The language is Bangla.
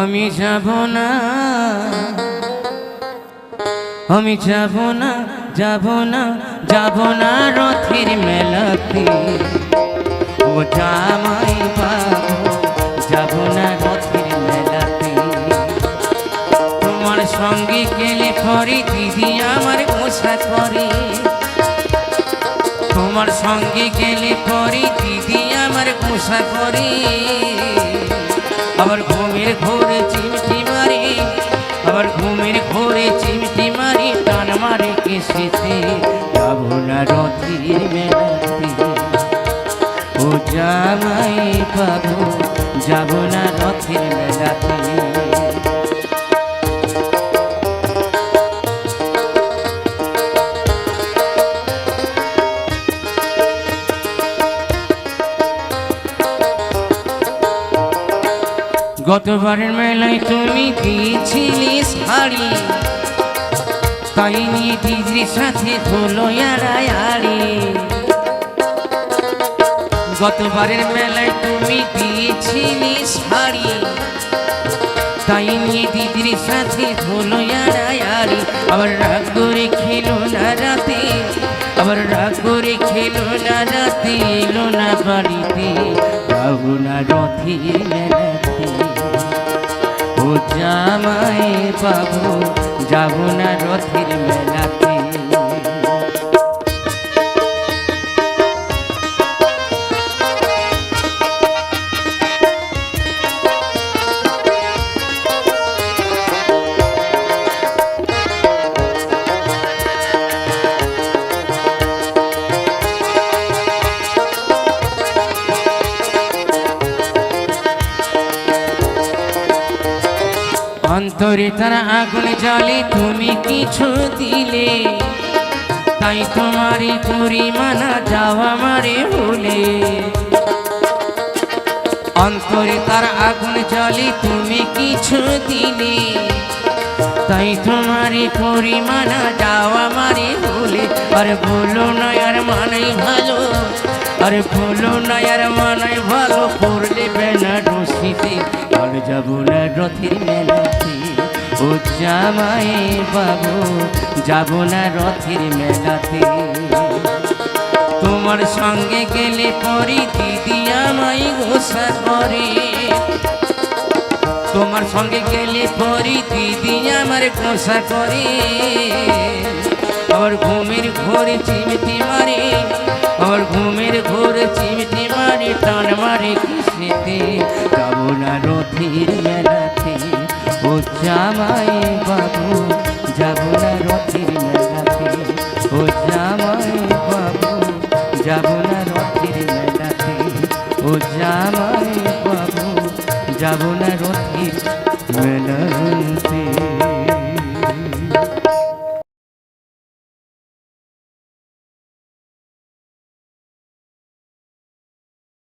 আমি যাব না। আমি যাব না যাব না যাব না রথের মেলাতে। ও জামাই বাবু, যাব না রথের মেলাতে। তোমার সঙ্গে গেলে পরে দিদি আমার পোষা করে তোমার সঙ্গে গেলে পরে দিদি আমার পোষা করে আবার ঘুমের ঘোরে চিমটি মারে কেসেতে যাব না মেলাতে। ও জামাই পাবো যাব না মেলাতে। গতবারের মেলায় তুমি দিয়েছিলে শাড়ি। তাই নিয়ে দিদির সাথে ধুলো আড়াই গতবারের মেলায় তুমি দিয়েছিলে শাড়ি। তাই নিয়ে দিদির সাথে ধুলো আড়াই আবার রাগ করে খেলো না রাতে, আবার রাগ করে খেলো না রাতে, এলো না বাড়িতে যাব না রথের মেলাতে। ও জামাই বাবু যাব না রথের মেলাতে। অন্তরে তার আগুন জলে তুমি কিছু দিলে। তাই তোমারই পরিমানা যাওয়া মারে ভুলে অন্তরে তার আগুন জলে তুমি কিছু দিলে। তাই তোমারই পরিমানা যাওয়া মারে ভুলে আর বলো না আর মানাই ভালো, আর বলো না আর মানাই ভালো, পড়লে বেনা রশিতে যাব না রথের মেলাতে। ও জামাই বাবু, যাব না রথের মেলাতে। তোমার সঙ্গে গেলে পরে দিদি আমায় গোসা করে। তোমার সঙ্গে গেলে পরে দিদি আমার গোসা করে। আবার ঘুমের ঘোরে চিমটি মারে, আমার ঘুমের ঘোরে চিমটি মারে টান মারে কিসেতে যাব না রথের মেলাতে ও জামাই বাবু যাব না রথের মেলাতে ও জামাই বাবু যাব না রথের মেলাতে ও জামাই বাবু যাব না রথের মেলাতে।